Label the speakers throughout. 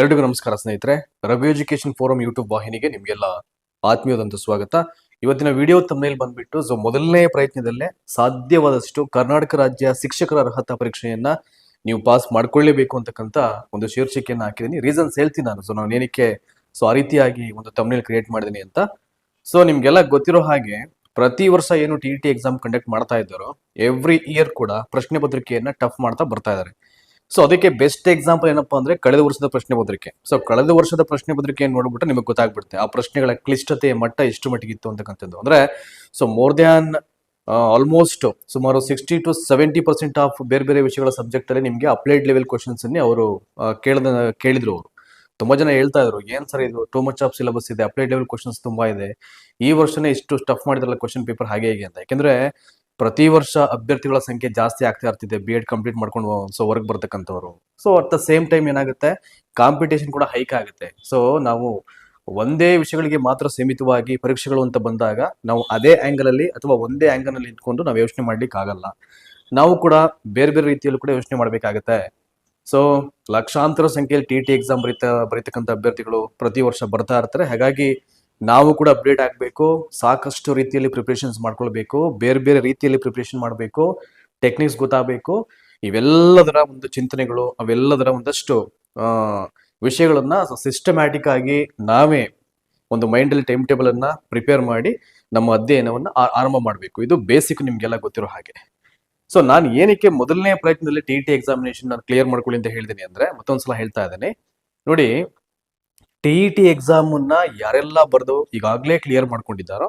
Speaker 1: ಎಲ್ರಿಗೂ ನಮಸ್ಕಾರ ಸ್ನೇಹಿತರೆ. ರಘು ಎಜುಕೇಶನ್ ಫೋರಂ ಯೂಟ್ಯೂಬ್ ವಾಹಿನಿಗೆ ನಿಮಗೆಲ್ಲ ಆತ್ಮೀಯದಂತ ಸ್ವಾಗತ. ಇವತ್ತಿನ ವಿಡಿಯೋ ತಮ್ಮೇಲೆ ಬಂದ್ಬಿಟ್ಟು ಸೊ ಮೊದಲನೇ ಪ್ರಯತ್ನದಲ್ಲೇ ಸಾಧ್ಯವಾದಷ್ಟು ಕರ್ನಾಟಕ ರಾಜ್ಯ ಶಿಕ್ಷಕರ ಅರ್ಹತಾ ಪರೀಕ್ಷೆಯನ್ನ ನೀವು ಪಾಸ್ ಮಾಡ್ಕೊಳ್ಳೇಬೇಕು ಅಂತಕ್ಕಂಥ ಒಂದು ಶೀರ್ಷಿಕೆಯನ್ನು ಹಾಕಿದ್ದೀನಿ. ರೀಸನ್ಸ್ ಹೇಳ್ತೀನಿ ನಾನು. ಸೊ ನಾನು ಏನಕ್ಕೆ ಸೊ ಆ ರೀತಿಯಾಗಿ ಒಂದು ತಮ್ಮೇಲ್ ಕ್ರಿಯೇಟ್ ಮಾಡಿದ್ದೀನಿ ಅಂತ. ಸೊ ನಿಮ್ಗೆಲ್ಲ ಗೊತ್ತಿರೋ ಹಾಗೆ ಪ್ರತಿ ವರ್ಷ ಏನು ಟಿ ಟಿ ಎಕ್ಸಾಮ್ ಕಂಡಕ್ಟ್ ಮಾಡ್ತಾ ಇದ್ದಾರೋ ಎವ್ರಿ ಇಯರ್ ಕೂಡ ಪ್ರಶ್ನೆ ಪತ್ರಿಕೆಯನ್ನ ಟಫ್ ಮಾಡ್ತಾ ಬರ್ತಾ ಇದ್ದಾರೆ. ಸೊ ಅದಕ್ಕೆ ಬೆಸ್ಟ್ ಎಕ್ಸಾಂಪಲ್ ಏನಪ್ಪಾ ಅಂದ್ರೆ ಕಳೆದ ವರ್ಷದ ಪ್ರಶ್ನೆ ಪತ್ರಿಕೆ. ಸೊ ಕಳೆದ ವರ್ಷದ ಪ್ರಶ್ನೆ ಪತ್ರಿಕೆ ನೋಡ್ಬಿಟ್ಟು ನಿಮಗೆ ಗೊತ್ತಾಗ್ಬಿಡುತ್ತೆ. ಆ ಪ್ರಶ್ನೆಗಳ ಕ್ಲಿಷ್ಟತೆ ಮಟ್ಟ ಎಷ್ಟು ಮಟ್ಟಿಗಿತ್ತು ಅಂತಕ್ಕಂಥದ್ದು. ಅಂದ್ರೆ ಸೊ ಮೋರ್ ದ್ಯಾನ್ ಆಲ್ಮೋಸ್ಟ್ ಸುಮಾರು sixty to seventy percent of ಬೇರೆ ಬೇರೆ ವಿಷಯಗಳ ಸಬ್ಜೆಕ್ಟ್ ಅಲ್ಲಿ ನಿಮಗೆ ಅಪ್ಲೈಡ್ ಲೆವೆಲ್ ಕ್ವಶನ್ಸ್ ಅನ್ನೇ ಅವರು ಕೇಳಿದ, ಕೇಳಿದ್ರು ಅವರು. ತುಂಬಾ ಜನ ಹೇಳ್ತಾ ಇದ್ರು, ಏನ್ ಸರ್ ಇದು? ಟೂ ಮಚ್ ಆಫ್ ಸಿಲೆಬಸ್ ಇದೆ ಅಪ್ಲೈಡ್ ಲೆವೆಲ್ ಕ್ವಶನ್ಸ್ ತುಂಬಾ ಇದೆ. ಈ ವರ್ಷನೇ ಇಷ್ಟು ಸ್ಟಫ್ ಮಾಡಿದ್ರಲ್ಲ ಕ್ವಶನ್ ಪೇಪರ್ ಹಾಗೆ ಹೇಗೆ ಅಂತ. ಯಾಕಂದ್ರೆ ಪ್ರತಿ ವರ್ಷ ಅಭ್ಯರ್ಥಿಗಳ ಸಂಖ್ಯೆ ಜಾಸ್ತಿ ಆಗ್ತಾ ಇರ್ತಿದೆ ಬಿ ಎಡ್ ಕಂಪ್ಲೀಟ್ ಮಾಡ್ಕೊಂಡು so work ಬರ್ತಕ್ಕಂಥವ್ರು. So at the same time ಏನಾಗುತ್ತೆ? ಕಾಂಪಿಟೇಷನ್ ಕೂಡ ಹೈಕ್ ಆಗುತ್ತೆ. ಸೊ ನಾವು ಒಂದೇ ವಿಷಯಗಳಿಗೆ ಮಾತ್ರ ಸೀಮಿತವಾಗಿ ಪರೀಕ್ಷೆಗಳು ಅಂತ ಬಂದಾಗ ನಾವು ಅದೇ ಆಂಗಲ್ ಅಲ್ಲಿ ಅಥವಾ ಒಂದೇ ಆಂಗಲ್ ಅಲ್ಲಿ ಇಟ್ಕೊಂಡು ನಾವು ಯೋಚನೆ ಮಾಡ್ಲಿಕ್ಕೆ ಆಗಲ್ಲ. ನಾವು ಕೂಡ ಬೇರೆ ಬೇರೆ ರೀತಿಯಲ್ಲೂ ಕೂಡ ಯೋಚನೆ ಮಾಡಬೇಕಾಗತ್ತೆ. ಸೊ ಲಕ್ಷಾಂತರ ಸಂಖ್ಯೆಯಲ್ಲಿ ಟಿ ಟಿ ಎಕ್ಸಾಮ್ ಬರೀತಾ, ಬರೀತಕ್ಕಂಥ ಅಭ್ಯರ್ಥಿಗಳು ಪ್ರತಿ ವರ್ಷ ಬರ್ತಾ ಇರ್ತಾರೆ. ಹಾಗಾಗಿ ನಾವು ಕೂಡ ಅಪ್ಡೇಟ್ ಆಗಬೇಕು, ಸಾಕಷ್ಟು ರೀತಿಯಲ್ಲಿ ಪ್ರಿಪ್ರೇಷನ್ಸ್ ಮಾಡ್ಕೊಳ್ಬೇಕು, ಬೇರೆ ಬೇರೆ ರೀತಿಯಲ್ಲಿ ಪ್ರಿಪ್ರೇಷನ್ ಮಾಡಬೇಕು ಟೆಕ್ನಿಕ್ಸ್ ಗೊತ್ತಾಗಬೇಕು. ಇವೆಲ್ಲದರ ಒಂದು ಚಿಂತನೆಗಳು, ಅವೆಲ್ಲದರ ಒಂದಷ್ಟು ವಿಷಯಗಳನ್ನ ಸಿಸ್ಟಮ್ಯಾಟಿಕ್ ಆಗಿ ನಾವೇ ಒಂದು ಮೈಂಡಲ್ಲಿ ಟೈಮ್ ಟೇಬಲ್ ಅನ್ನ ಪ್ರಿಪೇರ್ ಮಾಡಿ ನಮ್ಮ ಅಧ್ಯಯನವನ್ನು ಆರಂಭ ಮಾಡಬೇಕು. ಇದು ಬೇಸಿಕ್ ನಿಮ್ಗೆಲ್ಲ ಗೊತ್ತಿರೋ ಹಾಗೆ. ಸೊ ನಾನು ಏನಕ್ಕೆ ಮೊದಲನೇ ಪ್ರಯತ್ನದಲ್ಲಿ ಟಿ ಟಿ ಎಕ್ಸಾಮಿನೇಷನ್ ಕ್ಲಿಯರ್ ಮಾಡ್ಕೊಳ್ಳಿ ಅಂತ ಹೇಳಿದ್ದೀನಿ ಅಂದ್ರೆ ಮತ್ತೊಂದ್ಸಲ ಹೇಳ್ತಾ ಇದ್ದೀನಿ. ನೋಡಿ ಟಿ ಟಿ ಎಕ್ಸಾಮ್ ಅನ್ನ ಯಾರೆಲ್ಲ ಬರೆದು ಈಗಾಗಲೇ ಕ್ಲಿಯರ್ ಮಾಡ್ಕೊಂಡಿದ್ದಾರೋ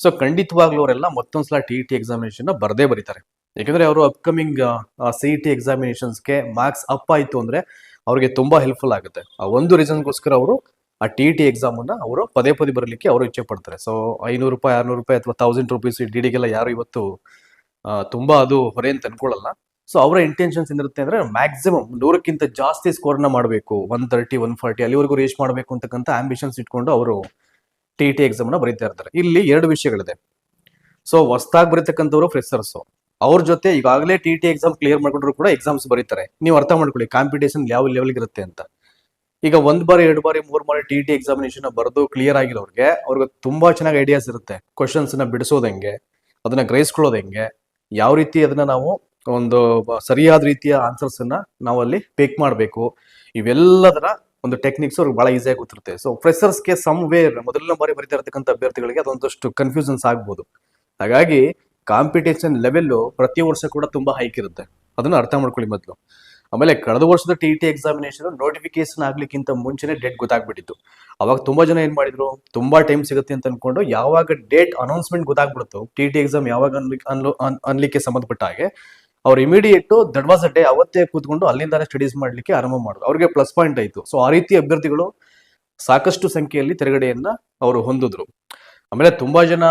Speaker 1: ಸೊ ಖಂಡಿತವಾಗ್ಲೂ ಅವರೆಲ್ಲ ಮತ್ತೊಂದ್ಸಲ ಟಿ ಟಿ ಎಕ್ಸಾಮಿನೇಷನ್ ಬರದೇ ಬರೀತಾರೆ. ಯಾಕಂದ್ರೆ ಅವರು ಅಪ್ಕಮಿಂಗ್ ಸಿ ಟಿ ಎಕ್ಸಾಮಿನೇಷನ್ಸ್ಗೆ ಮಾರ್ಕ್ಸ್ ಅಪ್ ಆಯ್ತು ಅಂದ್ರೆ ಅವ್ರಿಗೆ ತುಂಬಾ ಹೆಲ್ಪ್ಫುಲ್ ಆಗುತ್ತೆ. ಆ ಒಂದು ರೀಸನ್ಗೋಸ್ಕರ ಅವರು ಆ ಟಿ ಟಿ ಎಕ್ಸಾಮ್ ಅವರು ಪದೇ ಪದೇ ಬರಲಿಕ್ಕೆ ಅವರು ಇಚ್ಛೆ ಪಡ್ತಾರೆ. ಸೊ ಐನೂರು ರೂಪಾಯಿ, ಆರ್ನೂರು ರೂಪಾಯಿ ಅಥವಾ ತೌಸಂಡ್ ರುಪೀಸ್ ಡಿ ಡಿಗೆಲ್ಲ ಯಾರು ಇವತ್ತು ತುಂಬಾ ಅದು ಹೊರೆ ಅಂತ ಅನ್ಕೊಳ್ಳಲ್ಲ ಸೊ ಅವರ ಇಂಟೆನ್ಷನ್ಸ್ ಏನಿರುತ್ತೆ ಅಂದ್ರೆ ಮ್ಯಾಕ್ಸಿಮಮ್ ನೂರಕ್ಕಿಂತ ಜಾಸ್ತಿ ಸ್ಕೋರ್ನ ಮಾಡಬೇಕು. ಒನ್ ತರ್ಟಿ ಒನ್ ಫಾರ್ಟಿ ಅಲ್ಲಿವರೆಗೂ ರೀಚ್ ಮಾಡಬೇಕು ಅಂತಕ್ಕಂಥ ಆಂಬಿಷನ್ಸ್ ಇಟ್ಕೊಂಡು ಅವರು ಟಿ ಟಿ ಎಕ್ಸಾಮ್ನ ಬರೀತಾ ಇರ್ತಾರೆ. ಇಲ್ಲಿ ಎರಡು ವಿಷಯಗಳಿದೆ. ಸೊ ಹೊಸ್ದಾಗಿ ಬರೀತಕ್ಕಂಥವ್ರು ಫ್ರೆಶರ್ಸ್ ಅವ್ರ ಜೊತೆ ಈಗಾಗಲೇ ಟಿ ಟಿ ಎಕ್ಸಾಮ್ ಕ್ಲಿಯರ್ ಮಾಡ್ಕೊಂಡ್ರು ಕೂಡ ಎಕ್ಸಾಮ್ಸ್ ಬರೀತಾರೆ. ನೀವು ಅರ್ಥ ಮಾಡ್ಕೊಳ್ಳಿ ಕಾಂಪಿಟೇಷನ್ ಯಾವ ಲೆವೆಲ್ಗೆ ಇರುತ್ತೆ ಅಂತ. ಈಗ ಒಂದ್ ಬಾರಿ, ಎರಡು ಬಾರಿ, ಮೂರ್ ಬಾರಿ ಟಿ ಟಿ ಎಕ್ಸಾಮಿನೇಷನ್ ಬರೆದು ಕ್ಲಿಯರ್ ಆಗಿರೋರ್ಗೆ ಅವ್ರಿಗೆ ತುಂಬಾ ಚೆನ್ನಾಗಿ ಐಡಿಯಾಸ್ ಇರುತ್ತೆ. ಕ್ವಶನ್ಸ್ನ ಬಿಡಿಸೋದು ಹೆಂಗೆ, ಅದನ್ನ ಗ್ರಹಿಸ್ಕೊಳ್ಳೋದು ಹೆಂಗೆ, ಯಾವ ರೀತಿ ಅದನ್ನ ನಾವು ಒಂದು ಸರಿಯಾದ ರೀತಿಯ ಆನ್ಸರ್ಸ್ ಅನ್ನ ನಾವು ಅಲ್ಲಿ ಪೇಕ್ ಮಾಡಬೇಕು. ಇವೆಲ್ಲದರ ಒಂದು ಟೆಕ್ನಿಕ್ಸ್ ಅವ್ರಿಗೆ ಬಹಳ ಈಸಿಯಾಗಿ ಗೊತ್ತಿರುತ್ತೆ. ಸೊ ಫ್ರೆಶರ್ಸ್ಗೆ ಸಮ್ ವೇರ್ ಮೊದಲನೇ ಬಾರಿ ಬರೀತಾ ಇರತಕ್ಕಂಥ ಅಭ್ಯರ್ಥಿಗಳಿಗೆ ಅದೊಂದಷ್ಟು ಕನ್ಫ್ಯೂಷನ್ಸ್ ಆಗ್ಬೋದು. ಹಾಗಾಗಿ ಕಾಂಪಿಟೇಷನ್ ಲೆವೆಲ್ಲು ಪ್ರತಿ ವರ್ಷ ಕೂಡ ತುಂಬಾ ಹೈಕ್ ಇರುತ್ತೆ. ಅದನ್ನ ಅರ್ಥ ಮಾಡ್ಕೊಳ್ಳಿ ಮೊದಲು. ಆಮೇಲೆ ಕಳೆದ ವರ್ಷದ ಟಿ ಟಿ ಎಕ್ಸಾಮಿನೇಷನ್ ನೋಟಿಫಿಕೇಶನ್ ಆಗ್ಲಿಕ್ಕಿಂತ ಮುಂಚೆನೆ ಡೇಟ್ ಗೊತ್ತಾಗ್ಬಿಟ್ಟಿತ್ತು. ಅವಾಗ ತುಂಬಾ ಜನ ಏನ್ ಮಾಡಿದ್ರು? ತುಂಬಾ ಟೈಮ್ ಸಿಗುತ್ತೆ ಅಂತ ಅನ್ಕೊಂಡು ಯಾವಾಗ ಡೇಟ್ ಅನೌನ್ಸ್ಮೆಂಟ್ ಗೊತ್ತಾಗ್ಬಿಡುತ್ತೋ ಟಿ ಟಿ ಎಕ್ಸಾಮ್ ಯಾವಾಗ ಅನ್ಲಿ, ಅನ್ಲು- ಅನ್- ಅನ್ಲಿಕ್ಕೆ ಸಂಬಂಧಪಟ್ಟ ಹಾಗೆ ಅವ್ರು immediate that was a day ಅವತ್ತೇ ಕೂತ್ಕೊಂಡು ಅಲ್ಲಿಂದಾನೆ ಸ್ಟಡೀಸ್ ಮಾಡ್ಲಿಕ್ಕೆ ಆರಂಭ ಮಾಡಿದ್ರು ಅವ್ರಿಗೆ ಪ್ಲಸ್ ಪಾಯಿಂಟ್ ಆಯ್ತು. ಸೊ ಆ ರೀತಿ ಅಭ್ಯರ್ಥಿಗಳು ಸಾಕಷ್ಟು ಸಂಖ್ಯೆಯಲ್ಲಿ ತೆರಗಡೆಯನ್ನ ಅವರು ಹೊಂದಿದ್ರು. ಆಮೇಲೆ ತುಂಬಾ ಜನ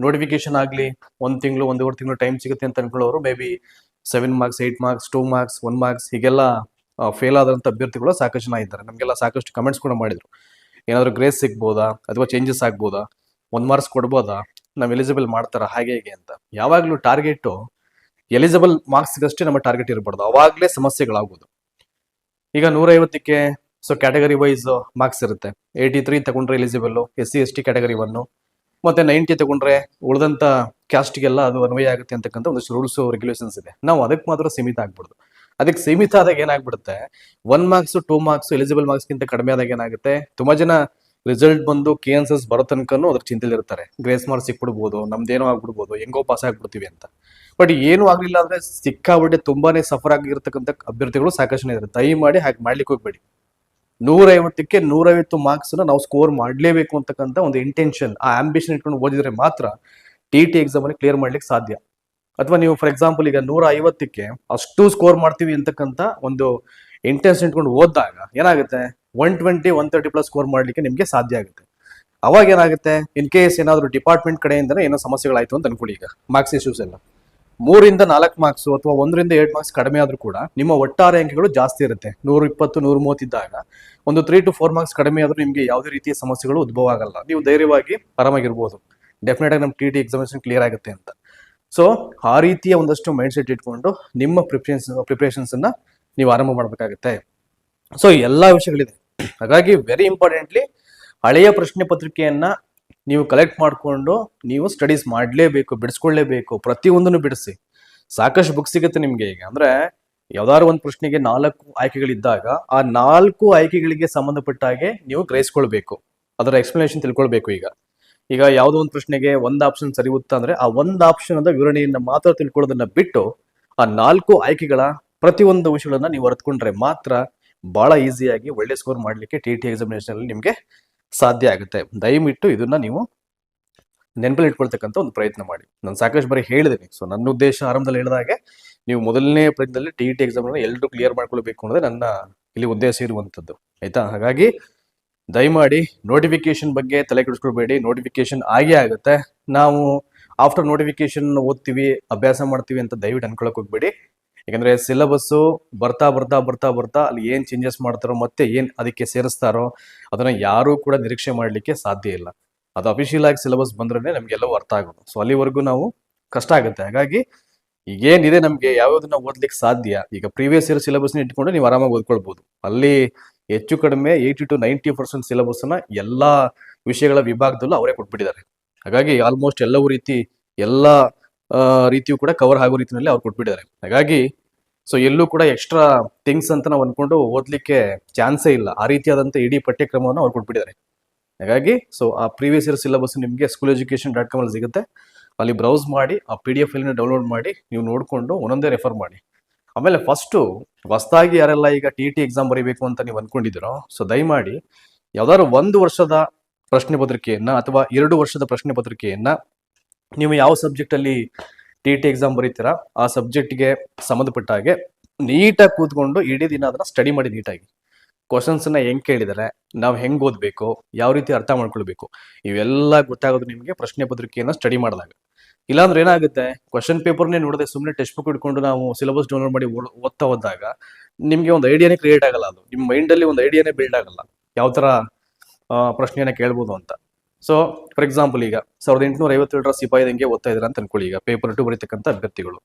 Speaker 1: ನೋಟಿಫಿಕೇಶನ್ ಆಗ್ಲಿ, ಒಂದ್ ತಿಂಗಳು, ಒಂದೂವರೆ ತಿಂಗಳು ಟೈಮ್ ಸಿಗುತ್ತೆ ಅಂತ ಅನ್ಕೊಳ್ಳೋರು may be seven marks eight marks two marks one marks ಹೀಗೆಲ್ಲ ಫೇಲ್ ಆದಂತ ಅಭ್ಯರ್ಥಿಗಳು ಸಾಕಷ್ಟು ಜನ ಇದ್ದಾರೆ. ನಮಗೆಲ್ಲ ಸಾಕಷ್ಟು ಕಮೆಂಟ್ಸ್ ಕೂಡ ಮಾಡಿದ್ರು. ಏನಾದ್ರು ಗ್ರೇಸ್ ಸಿಗ್ಬೋದಾ? ಅಥವಾ ಚೇಂಜಸ್ ಆಗ್ಬೋದಾ? ಒಂದ್ ಮಾರ್ಕ್ಸ್ ಕೊಡ್ಬೋದಾ? ನಾವ್ ಎಲಿಜಿಬಲ್ ಮಾಡ್ತಾರ? ಹಾಗೆ, ಹೇಗೆ ಅಂತ. ಯಾವಾಗ್ಲೂ ಟಾರ್ಗೆಟ್ ಎಲಿಜಿಬಲ್ ಮಾರ್ಕ್ಸ್ಗಷ್ಟೇ ನಮ್ಮ ಟಾರ್ಗೆಟ್ ಇರಬಾರ್ದು. ಅವಾಗಲೇ ಸಮಸ್ಯೆಗಳಾಗ್ಬೋದು ಈಗ ನೂರೈವತ್ತಕ್ಕೆ ಸೊ ಕ್ಯಾಟಗರಿ ವೈಸ್ ಮಾರ್ಕ್ಸ್ ಇರುತ್ತೆ. ಏಯ್ಟಿ ತ್ರೀ ತಗೊಂಡ್ರೆ eligible S C S T category one ಮತ್ತೆ ನೈಂಟಿ ತಗೊಂಡ್ರೆ ಉಳಿದಂತ ಕ್ಯಾಸ್ಟ್ಗೆಲ್ಲ ಅದು ಅನ್ವಯ ಆಗುತ್ತೆ ಅಂತಕ್ಕಂಥ ಒಂದಷ್ಟು ರೂಲ್ಸ್ ರೆಗ್ಯುಲೇಷನ್ಸ್ ಇದೆ. ನಾವು ಅದಕ್ಕೆ ಮಾತ್ರ ಸೀಮಿತ ಆಗ್ಬಿಡ್ದು ಅದಕ್ಕೆ ಸೀಮಿತ ಆದಾಗ ಏನಾಗ್ಬಿಡುತ್ತೆ? One marks two marks eligible ಮಾರ್ಕ್ಸ್ಗಿಂತ ಕಡಿಮೆ ಆದಾಗ ಏನಾಗುತ್ತೆ? ತುಂಬಾ ಜನ ರಿಸಲ್ಟ್ ಬಂದು ಕೆ ಎನ್ ಎಸ್ ಬರೋ ತನಕನೂ ಅದ್ರ ಚಿಂತೆಲಿ ಇರ್ತಾರೆ. ಗ್ರೇಸ್ ಮಾರ್ಕ್ ಸಿಕ್ಬಿಡ್ಬೋದು, ನಮ್ದೇನೋ ಆಗ್ಬಿಡ್ಬೋದು, ಹೆಂಗೋ ಪಾಸ್ ಆಗ್ಬಿಡ್ತೀವಿ ಅಂತ. ಬಟ್ ಏನು ಆಗಲಿಲ್ಲ ಅಂದ್ರೆ ಸಿಕ್ಕಾಬಿಟ್ಟೆ ತುಂಬಾನೇ ಸಫರ್ ಆಗಿರ್ತಕ್ಕಂಥ ಅಭ್ಯರ್ಥಿಗಳು ಸಾಕಷ್ಟು ಇದ್ದಾರೆ. ದಯಮಾಡಿ ಹಾಗೆ ಮಾಡ್ಲಿಕ್ಕೆ ಹೋಗ್ಬೇಡಿ. ನೂರೈವತ್ತಕ್ಕೆ ನೂರೈವತ್ತು ಮಾರ್ಕ್ಸ್ ನಾವು ಸ್ಕೋರ್ ಮಾಡಲೇಬೇಕು ಅಂತಕ್ಕಂಥ ಒಂದು ಇಂಟೆನ್ಷನ್ ಆ ಆಂಬಿಷನ್ ಇಟ್ಕೊಂಡು ಓದಿದ್ರೆ ಮಾತ್ರ ಟಿ ಟಿ ಎಕ್ಸಾಮ್ ಅಲ್ಲಿ ಕ್ಲಿಯರ್ ಮಾಡ್ಲಿಕ್ಕೆ ಸಾಧ್ಯ. ಅಥವಾ ನೀವು ಫಾರ್ ಎಕ್ಸಾಂಪಲ್ ಈಗ ನೂರ ಐವತ್ತಕ್ಕೆ ಅಷ್ಟು ಸ್ಕೋರ್ ಮಾಡ್ತೀವಿ ಅಂತಕ್ಕಂಥ ಒಂದು ಇಂಟೆನ್ಷನ್ ಇಟ್ಕೊಂಡು ಓದಿದಾಗ ಏನಾಗುತ್ತೆ? One twenty one thirty plus score ಮಾಡ್ಲಿಕ್ಕೆ ನಿಮಗೆ ಸಾಧ್ಯ ಆಗುತ್ತೆ. ಅವಾಗ ಏನಾಗುತ್ತೆ? ಇನ್ ಕೇಸ್ ಏನಾದರೂ ಡಿಪಾರ್ಟ್ಮೆಂಟ್ ಕಡೆಯಿಂದನೇ ಏನೋ ಸಮಸ್ಯೆಗಳಾಯಿತು ಅಂತ ಅನ್ಕೊಳ್ಳಿ ಈಗ ಮಾರ್ಕ್ಸ್ ಇಶ್ಯೂಸ್ ಎಲ್ಲ. ಮೂರಿಂದ ನಾಲ್ಕು ಮಾರ್ಕ್ಸ್ ಅಥವಾ ಒಂದರಿಂದ ಏಟ್ ಮಾರ್ಕ್ಸ್ ಕಡಿಮೆ ಆದ್ರೂ ಕೂಡ ನಿಮ್ಮ ಒಟ್ಟಾರೆ ಅಂಕಗಳು ಜಾಸ್ತಿ ಇರುತ್ತೆ. ನೂರ ಇಪ್ಪತ್ತು ನೂರ ಮೂವತ್ತಿದ್ದಾಗ ಒಂದು ತ್ರೀ ಟು ಫೋರ್ ಮಾರ್ಕ್ಸ್ ಕಡಿಮೆ ಆದ್ರೂ ನಿಮಗೆ ಯಾವುದೇ ರೀತಿಯ ಸಮಸ್ಯೆಗಳು ಉದ್ಭವ ಆಗಲ್ಲ. ನೀವು ಧೈರ್ಯವಾಗಿ ಆರಾಮಾಗಿರ್ಬೋದು. ಡೆಫಿನೆಟ್ ಆಗಿ ನಮ್ಮ ಟಿ ಟಿ ಎಕ್ಸಾಮಿನೇಷನ್ ಕ್ಲಿಯರ್ ಆಗುತ್ತೆ ಅಂತ. ಸೊ ಆ ರೀತಿಯ ಒಂದಷ್ಟು ಮೈಂಡ್ ಸೆಟ್ ಇಟ್ಕೊಂಡು ನಿಮ್ಮ ಪ್ರಿಪ್ರೇಷನ್ಸ್ ಪ್ರಿಪ್ರೇಷನ್ಸನ್ನು ನೀವು ಆರಂಭ ಮಾಡಬೇಕಾಗುತ್ತೆ. ಸೊ ಎಲ್ಲಾ ವಿಷಯಗಳಿದೆ. ಹಾಗಾಗಿ ವೆರಿ ಇಂಪಾರ್ಟೆಂಟ್ಲಿ ಹಳೆಯ ಪ್ರಶ್ನೆ ಪತ್ರಿಕೆಯನ್ನ ನೀವು ಕಲೆಕ್ಟ್ ಮಾಡಿಕೊಂಡು ನೀವು ಸ್ಟಡೀಸ್ ಮಾಡಲೇಬೇಕು, ಬಿಡಿಸ್ಕೊಳ್ಳೇಬೇಕು, ಪ್ರತಿಯೊಂದನ್ನು ಬಿಡಿಸಿ. ಸಾಕಷ್ಟು ಬುಕ್ ಸಿಗುತ್ತೆ ನಿಮಗೆ ಈಗ. ಅಂದ್ರೆ ಯಾವ್ದಾದ್ರು ಒಂದು ಪ್ರಶ್ನೆಗೆ ನಾಲ್ಕು ಆಯ್ಕೆಗಳಿದ್ದಾಗ ಆ ನಾಲ್ಕು ಆಯ್ಕೆಗಳಿಗೆ ಸಂಬಂಧಪಟ್ಟ ಹಾಗೆ ನೀವು ಗ್ರಹಿಸ್ಕೊಳ್ಬೇಕು. ಅದರ ಎಕ್ಸ್ಪ್ಲನೇಷನ್ ತಿಳ್ಕೊಳ್ಬೇಕು ಈಗ. ಈಗ ಯಾವುದೋ ಒಂದು ಪ್ರಶ್ನೆಗೆ ಒಂದು ಆಪ್ಷನ್ ಸರಿ ಉತ್ತ ಅಂದ್ರೆ ಆ ಒಂದು ಆಪ್ಷನ್ ಅದ ವಿವರಣೆಯನ್ನ ಮಾತ್ರ ತಿಳ್ಕೊಳ್ಳೋದನ್ನ ಬಿಟ್ಟು ಆ ನಾಲ್ಕು ಆಯ್ಕೆಗಳ ಪ್ರತಿಯೊಂದು ವಿಷಯಗಳನ್ನ ನೀವು ಹೊರತ್ಕೊಂಡ್ರೆ ಮಾತ್ರ ಬಹಳ ಈಸಿಯಾಗಿ ಒಳ್ಳೆ ಸ್ಕೋರ್ ಮಾಡಲಿಕ್ಕೆ ಟಿ ಟಿ ಎಕ್ಸಾಮಿನೇಷನ್ ನಿಮಗೆ ಸಾಧ್ಯ ಆಗುತ್ತೆ. ದಯವಿಟ್ಟು ಇದನ್ನ ನೀವು ನೆನಪಲ್ಲಿ ಇಟ್ಕೊಳ್ತಕ್ಕಂಥ ಒಂದು ಪ್ರಯತ್ನ ಮಾಡಿ. ನಾನು ಸಾಕಷ್ಟು ಬಾರಿ ಹೇಳಿದ್ದೀನಿ ಸೊ ನನ್ನ ಉದ್ದೇಶ ಆರಂಭದಲ್ಲಿ ಹೇಳಿದಾಗೆ ನೀವು ಮೊದಲನೇ ಪ್ರಯತ್ನದಲ್ಲಿ ಟಿ ಟಿ ಎಕ್ಸಾಮ್ ಎಲ್ಲರೂ ಕ್ಲಿಯರ್ ಮಾಡ್ಕೊಳ್ಬೇಕು ಅನ್ನೋದೇ ನನ್ನ ಇಲ್ಲಿ ಉದ್ದೇಶ ಇರುವಂಥದ್ದು ಆಯಿತಾ? ಹಾಗಾಗಿ ದಯಮಾಡಿ ನೋಟಿಫಿಕೇಶನ್ ಬಗ್ಗೆ ತಲೆ ಕೆಡಿಸ್ಕೊಳ್ಬೇಡಿ. ನೋಟಿಫಿಕೇಶನ್ ಆಗೇ ಆಗುತ್ತೆ. ನಾವು ಆಫ್ಟರ್ ನೋಟಿಫಿಕೇಶನ್ ಓದ್ತೀವಿ, ಅಭ್ಯಾಸ ಮಾಡ್ತೀವಿ ಅಂತ ದಯವಿಟ್ಟು ಅನ್ಕೊಳಕ್ ಹೋಗ್ಬೇಡಿ. ಯಾಕಂದ್ರೆ ಸಿಲೆಬಸ್ಸು ಬರ್ತಾ ಬರ್ತಾ ಬರ್ತಾ ಬರ್ತಾ ಅಲ್ಲಿ ಏನ್ ಚೇಂಜಸ್ ಮಾಡ್ತಾರೋ ಮತ್ತೆ ಏನ್ ಅದಕ್ಕೆ ಸೇರಿಸ್ತಾರೋ ಅದನ್ನ ಯಾರೂ ಕೂಡ ನಿರೀಕ್ಷೆ ಮಾಡ್ಲಿಕ್ಕೆ ಸಾಧ್ಯ ಇಲ್ಲ. ಅದು ಅಫಿಷಿಯಲ್ ಆಗಿ ಸಿಲೆಬಸ್ ಬಂದ್ರೆ ನಮ್ಗೆಲ್ಲವೂ ಅರ್ಥ ಆಗೋದು. ಸೊ ಅಲ್ಲಿವರೆಗೂ ನಾವು ಕಷ್ಟ ಆಗುತ್ತೆ. ಹಾಗಾಗಿ ಈಗೇನಿದೆ ನಮ್ಗೆ ಯಾವ್ಯಾವ್ದನ್ನ ಓದ್ಲಿಕ್ಕೆ ಸಾಧ್ಯ? ಈಗ ಪ್ರೀವಿಯಸ್ ಇಯರ್ ಸಿಲೆಬಸ್ ಇಟ್ಕೊಂಡು ನೀವು ಆರಾಮಾಗಿ ಓದ್ಕೊಳ್ಬಹುದು ಅಲ್ಲಿ ಹೆಚ್ಚು ಕಡಿಮೆ ಏಯ್ಟಿ ಟು ನೈಂಟಿ ಪರ್ಸೆಂಟ್ ಸಿಲೆಬಸ್ನ ಎಲ್ಲಾ ವಿಷಯಗಳ ವಿಭಾಗದಲ್ಲೂ ಅವರೇ ಕೊಟ್ಬಿಟ್ಟಿದ್ದಾರೆ. ಹಾಗಾಗಿ ಆಲ್ಮೋಸ್ಟ್ ಎಲ್ಲವೂ ರೀತಿ ಎಲ್ಲ ರೀತಿಯೂ ಕೂಡ ಕವರ್ ಆಗೋ ರೀತಿಯಲ್ಲಿ ಅವ್ರು ಕೊಟ್ಬಿಟ್ಟಿದ್ದಾರೆ. ಹಾಗಾಗಿ ಸೊ ಎಲ್ಲೂ ಕೂಡ ಎಕ್ಸ್ಟ್ರಾ ಥಿಂಗ್ಸ್ ಅಂತ ನಾವು ಅಂದ್ಕೊಂಡು ಓದ್ಲಿಕ್ಕೆ ಚಾನ್ಸೇ ಇಲ್ಲ. ಆ ರೀತಿಯಾದಂಥ ಇಡೀ ಪಠ್ಯಕ್ರಮವನ್ನು ಅವ್ರು ಕೊಟ್ಬಿಟ್ಟಿದ್ದಾರೆ. ಹಾಗಾಗಿ ಸೊ ಆ ಪ್ರೀವಿಯಸ್ ಇಯರ್ ಸಿಲೆಬಸ್ ನಿಮಗೆ ಸ್ಕೂಲ್ ಎಜುಕೇಷನ್ ಡಾಟ್ ಕಾಮಲ್ಲಿ ಸಿಗುತ್ತೆ. ಅಲ್ಲಿ ಬ್ರೌಸ್ ಮಾಡಿ, ಆ ಪಿ ಡಿ ಎಫ್ ಎಲ್ಲಿನ ಡೌನ್ಲೋಡ್ ಮಾಡಿ, ನೀವು ನೋಡಿಕೊಂಡು ಒಂದೊಂದೇ ರೆಫರ್ ಮಾಡಿ. ಆಮೇಲೆ ಫಸ್ಟು ಹೊಸದಾಗಿ ಯಾರೆಲ್ಲ ಈಗ ಟಿ ಟಿ ಎಕ್ಸಾಮ್ ಬರೀಬೇಕು ಅಂತ ನೀವು ಅಂದ್ಕೊಂಡಿದ್ದೀರೋ ಸೊ ದಯಮಾಡಿ, ಯಾವ್ದಾದ್ರು ಒಂದು ವರ್ಷದ ಪ್ರಶ್ನೆ ಪತ್ರಿಕೆಯನ್ನ ಅಥವಾ ಎರಡು ವರ್ಷದ ಪ್ರಶ್ನೆ ಪತ್ರಿಕೆಯನ್ನ ನೀವು ಯಾವ ಸಬ್ಜೆಕ್ಟಲ್ಲಿ ಟಿ ಟಿ ಎಕ್ಸಾಮ್ ಬರೀತೀರಾ, ಆ ಸಬ್ಜೆಕ್ಟ್ಗೆ ಸಂಬಂಧಪಟ್ಟ ಹಾಗೆ ನೀಟಾಗಿ ಕೂತ್ಕೊಂಡು ಇಡೀ ದಿನ ಅದನ್ನ ಸ್ಟಡಿ ಮಾಡಿ ನೀಟಾಗಿ ಕ್ವಶನ್ಸನ್ನ ಹೆಂಗೆ ಕೇಳಿದರೆ, ನಾವು ಹೆಂಗೆ ಓದ್ಬೇಕು, ಯಾವ ರೀತಿ ಅರ್ಥ ಮಾಡ್ಕೊಳ್ಬೇಕು, ಇವೆಲ್ಲ ಗೊತ್ತಾಗೋದು ನಿಮಗೆ ಪ್ರಶ್ನೆ ಪತ್ರಿಕೆಯನ್ನು ಸ್ಟಡಿ ಮಾಡಿದಾಗ. ಇಲ್ಲಾಂದ್ರೆ ಏನಾಗುತ್ತೆ ಕ್ವಶನ್ ಪೇಪರ್ನೇ ನೋಡದೆ ಸುಮ್ಮನೆ ಟೆಕ್ಸ್ಟ್ ಬುಕ್ ಇಟ್ಕೊಂಡು ನಾವು ಸಿಲೆಬಸ್ ಡೌನ್ಲೋಡ್ ಮಾಡಿ ಓದ್ತಾ ಹೋದಾಗ ನಿಮಗೆ ಒಂದು ಐಡಿಯಾನೇ ಕ್ರಿಯೇಟ್ ಆಗಲ್ಲ ಅದು. ನಿಮ್ಮ ಮೈಂಡಲ್ಲಿ ಒಂದು ಐಡಿಯಾನೇ ಬಿಲ್ಡ್ ಆಗಲ್ಲ. ಯಾವ ಥರ ಪ್ರಶ್ನೆಯನ್ನ ಕೇಳ್ಬೋದು ಅಂತ. ಸೊ ಫಾರ್ ಎಕ್ಸಾಂಪಲ್ ಈಗ ಸಾವಿರದ ಎಂಟುನೂರ ಐವತ್ತೇಳರ ಸಿಪಾಯಿದಂಗೆ ಓದ್ತಾ ಇದ್ರ ಅಂತ ಅನ್ಕೊಳ್ಳಿ. ಈಗ ಪೇಪರ್ ಟು ಬರೀತಕ್ಕಂಥ ಅಭ್ಯರ್ಥಿಗಳು.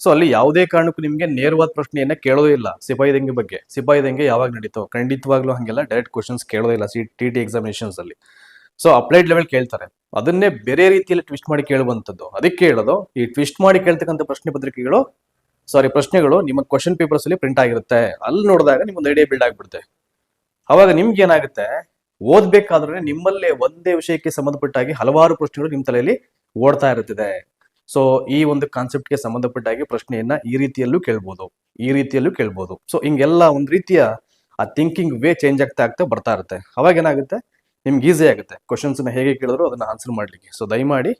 Speaker 1: ಸೊ ಅಲ್ಲಿ ಯಾವುದೇ ಕಾರಣಕ್ಕೂ ನಿಮಗೆ ನೇರವಾದ ಪ್ರಶ್ನೆಯನ್ನ ಕೇಳೋದೇ ಇಲ್ಲ ಸಿಪಾಯಿದಂಗೆ ಬಗ್ಗೆ. ಸಿಪಾಯಿದಂಗೆ ಯಾವಾಗ ನಡೀತೋ, ಖಂಡಿತವಾಗ್ಲೂ ಹಂಗೆಲ್ಲ ಡೈರೆಕ್ಟ್ ಕ್ವಶನ್ಸ್ ಕೇಳೋದೇ ಇಲ್ಲ ಸಿ ಟಿ ಟಿ ಎಕ್ಸಾಮಿನೇಷನ್ಸ್ ಅಲ್ಲಿ. ಸೊ ಅಪ್ಲೈಡ್ ಲೆವೆಲ್ ಕೇಳ್ತಾರೆ. ಅದನ್ನೇ ಬೇರೆ ರೀತಿಯಲ್ಲಿ ಟ್ವಿಸ್ಟ್ ಮಾಡಿ ಕೇಳುವಂಥದ್ದು. ಅದಕ್ಕೆ ಹೇಳೋದು, ಈ ಟ್ವಿಸ್ಟ್ ಮಾಡಿ ಕೇಳ್ತಕ್ಕಂಥ ಪ್ರಶ್ನೆ ಪತ್ರಿಕೆಗಳು ಸಾರಿ ಪ್ರಶ್ನೆಗಳು ನಿಮ್ಮ ಕ್ವಶನ್ ಪೇಪರ್ಸ್ ಅಲ್ಲಿ ಪ್ರಿಂಟ್ ಆಗಿರುತ್ತೆ. ಅಲ್ಲಿ ನೋಡಿದಾಗ ನಿಮ್ಗೊಂದು ಐಡಿಯಾ ಬಿಲ್ಡ್ ಆಗ್ಬಿಡುತ್ತೆ. ಅವಾಗ ನಿಮ್ಗೆ ಏನಾಗುತ್ತೆ ಓದ್ಬೇಕಾದ್ರೆ ನಿಮ್ಮಲ್ಲೇ ಒಂದೇ ವಿಷಯಕ್ಕೆ ಸಂಬಂಧಪಟ್ಟಾಗಿ ಹಲವಾರು ಪ್ರಶ್ನೆಗಳು ನಿಮ್ಮ ತಲೆಯಲ್ಲಿ ಓಡ್ತಾ ಇರುತ್ತಿದೆ. ಸೊ ಈ ಒಂದು ಕಾನ್ಸೆಪ್ಟ್ಗೆ ಸಂಬಂಧಪಟ್ಟಾಗಿ ಪ್ರಶ್ನೆಯನ್ನ ಈ ರೀತಿಯಲ್ಲೂ ಕೇಳ್ಬೋದು. ಈ ರೀತಿಯಲ್ಲೂ ಕೇಳ್ಬೋದು. ಸೊ ಹಿಂಗೆಲ್ಲ ಒಂದು ರೀತಿಯ, ಆ ಥಿಂಕಿಂಗ್ ವೇ ಚೇಂಜ್ ಆಗ್ತಾ ಆಗ್ತಾ ಬರ್ತಾ ಇರುತ್ತೆ. ಅವಾಗ ಏನಾಗುತ್ತೆ? ನಿಮ್ಗೆ ಈಸಿ ಆಗುತ್ತೆ. ಕ್ವಶನ್ಸ್ ಹೇಗೆ ಕೇಳಿದ್ರು ಅದನ್ನ ಆನ್ಸರ್ ಮಾಡ್ಲಿಕ್ಕೆ. ಸೊ ದಯಮಾಡಿ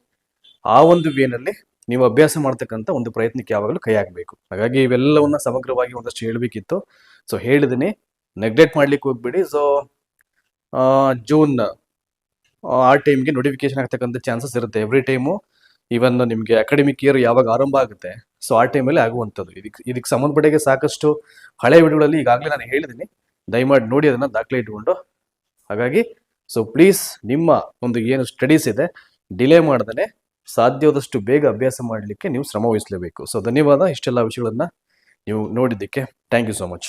Speaker 1: ಆ ಒಂದು ವೇನಲ್ಲಿ ನೀವು ಅಭ್ಯಾಸ ಮಾಡ್ತಕ್ಕಂಥ ಒಂದು ಪ್ರಯತ್ನಕ್ಕೆ ಯಾವಾಗಲೂ ಕೈ ಆಗಬೇಕು ಹಾಗಾಗಿ ಇವೆಲ್ಲವನ್ನ ಸಮಗ್ರವಾಗಿ ಒಂದಷ್ಟು ಹೇಳಬೇಕಿತ್ತು. ಸೊ ಹೇಳಿದ್ದೀನಿ ನೆಗ್ಲೆಕ್ಟ್ ಮಾಡ್ಲಿಕ್ಕೆ ಹೋಗ್ಬೇಡಿ. ಸೊ ಜೂನ್ ಆ ಟೈಮ್ಗೆ ನೋಟಿಫಿಕೇಶನ್ ಆಗ್ತಕ್ಕಂಥ ಚಾನ್ಸಸ್ ಇರುತ್ತೆ. ಎವ್ರಿ ಟೈಮು ಈವನ್ ನಿಮಗೆ ಅಕಾಡೆಮಿಕ್ ಇಯರ್ ಯಾವಾಗ ಆರಂಭ ಆಗುತ್ತೆ ಸೊ ಆ ಟೈಮಲ್ಲಿ ಆಗುವಂಥದ್ದು. ಇದಕ್ಕೆ ಇದಕ್ಕೆ ಸಂಬಂಧಪಟ್ಟಿಗೆ ಸಾಕಷ್ಟು ಹಳೆ ವಿಡಿಯೋಗಳಲ್ಲಿ ಈಗಾಗಲೇ ನಾನು ಹೇಳಿದ್ದೀನಿ ದಯಮಾಡಿ ನೋಡಿ, ಅದನ್ನು ದಾಖಲೆ ಇಟ್ಕೊಂಡು. ಹಾಗಾಗಿ ಸೊ ಪ್ಲೀಸ್ ನಿಮ್ಮ ಒಂದು ಏನು ಸ್ಟಡೀಸ್ ಇದೆ ಡಿಲೇ ಮಾಡ್ದೇ ಸಾಧ್ಯವಾದಷ್ಟು ಬೇಗ ಅಭ್ಯಾಸ ಮಾಡಲಿಕ್ಕೆ ನೀವು ಶ್ರಮ ವಹಿಸಲೇಬೇಕು. ಸೊ ಧನ್ಯವಾದ. ಇಷ್ಟೆಲ್ಲ ವಿಷಯಗಳನ್ನು ನೀವು ನೋಡಿದ್ದಕ್ಕೆ ಥ್ಯಾಂಕ್ ಯು ಸೋ ಮಚ್